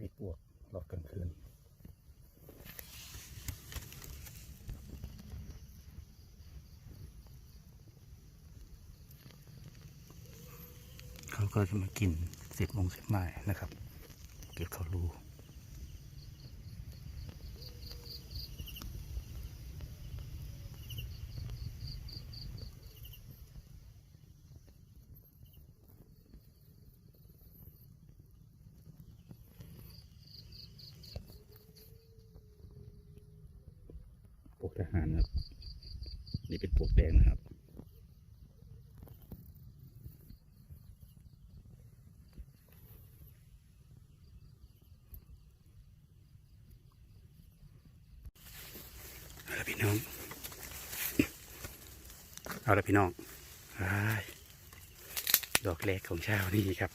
มีปวกหลอดกลางคืนเขาก็จะมากินเศษมงเศษไม้นะครับ เก็บเขารู วกทหารนะครับ นี่เป็นปวกแดงนะครับ เอาละพี่น้อง เอาละพี่น้องอดอกแรกของเช้านี่ครับ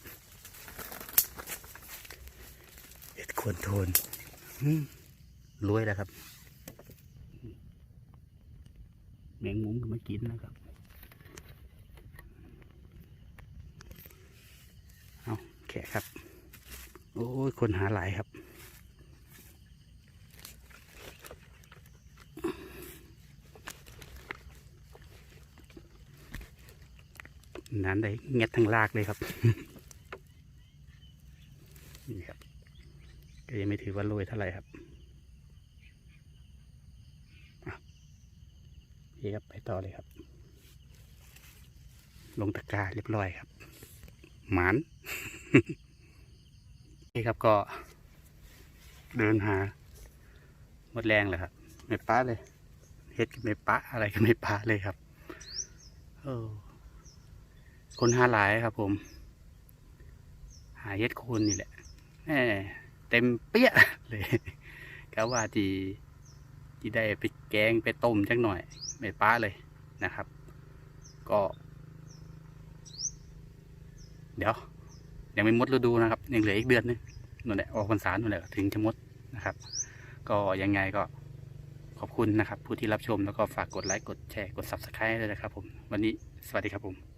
เห็ดควรโทนอืมรวยแล้วครับ แมงมุมก็มากินนะครับเอาแขกครับ โอ้ยคนหาหลายครับนั้นได้เงียดทั้งลากเลยครับ นี่ครับ ก็ยังไม่ถือว่าโรยเท่าไหร่ครับอะ นี่ครับไปต่อเลยครับ ลงตะกร้าเรียบร้อยครับ หมานนี่ครับก็เดินหาหมดแรงเลยครับ ไม่ป้าเลยเฮ็ดก็ไม่ป้าอะไรก็ไม่ป้าเลยครับเออคนหาหลายครับผม หาเฮ็ดโคนนี่แหละแหมเต็มเปี้ยเลยก็ว่าที่ที่ได้ไปแกงไปต้มจักหน่อย ไม่ป้าเลยนะครับ ก็ เดี๋ยว ยังไม่มดฤดูนะครับ ยังเหลืออีกเดือนนึงนั่นแหละออกพรรษานั่นแหละถึงจะมดนะครับ ก็ยังไงก็ขอบคุณนะครับ ผู้ที่รับชมแล้วก็ฝากกดไลค์กดแชร์กด subscribe ด้วยนะครับผม วันนี้สวัสดีครับผม